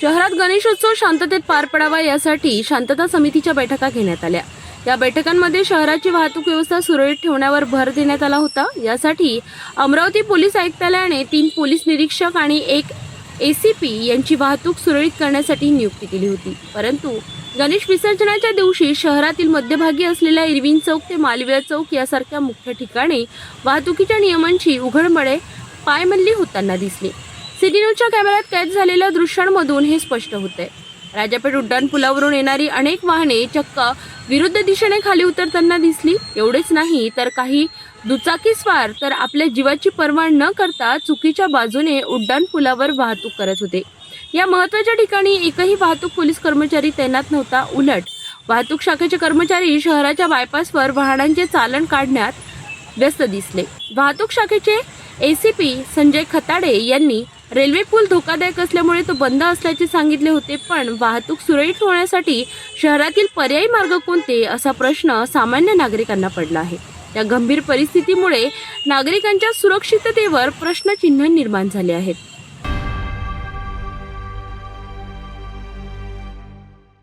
शहरात गणेशोत्सव शांततेत पार पडावा यासाठी शांतता समितीच्या बैठका घेण्यात आल्या. या बैठकांमध्ये शहराची वाहतूक व्यवस्था सुरळीत ठेवण्यावर भर देण्यात आला होता. यासाठी अमरावती पोलीस आयुक्तालयाने तीन पोलीस निरीक्षक आणि एक ए सी पी यांची वाहतूक सुरळीत करण्यासाठी नियुक्ती केली होती. परंतु गणेश विसर्जनाच्या दिवशी शहरातील मध्यभागी असलेल्या इरविन चौक ते मालवीय चौक यासारख्या मुख्य ठिकाणी वाहतुकीच्या नियमांची उघडमळे पायमल्ली होताना दिसली. सिटी न्यूजच्या कॅमेऱ्यात कैद झालेल्या दृश्यांमधून हे स्पष्ट होते. राजापेठ उड्डाणपुलावरून येणारी अनेक वाहने चक्क विरुद्ध दिशेने खाली उतरताना दिसली. एवढेच नाही तर काही दुचाकीस्वार तर आपल्या जीवाची पर्वा न करता चुकीच्या बाजूने उड्डाणपुलावर वाहतूक करत होते. या महत्त्वाच्या ठिकाणी एकही वाहतूक पोलीस कर्मचारी तैनात नव्हता. उलट वाहतूक शाखेचे कर्मचारी शहराच्या बायपासवर वाहनांचे चालन काढण्यात व्यस्त दिसले. वाहतूक शाखेचे एसीपी संजय खताडे यांनी रेल्वे पूल धोकादायक असल्यामुळे तो बंद असल्याचे सांगितले होते पण वाहतूक सुरळीत होण्यासाठी शहरातील पर्यायी मार्ग कोणते असा प्रश्न सामान्य नागरिकांना पडला आहे. या गंभीर परिस्थितीमुळे नागरिकांच्या सुरक्षिततेवर प्रश्नचिन्ह निर्माण झाले आहेत.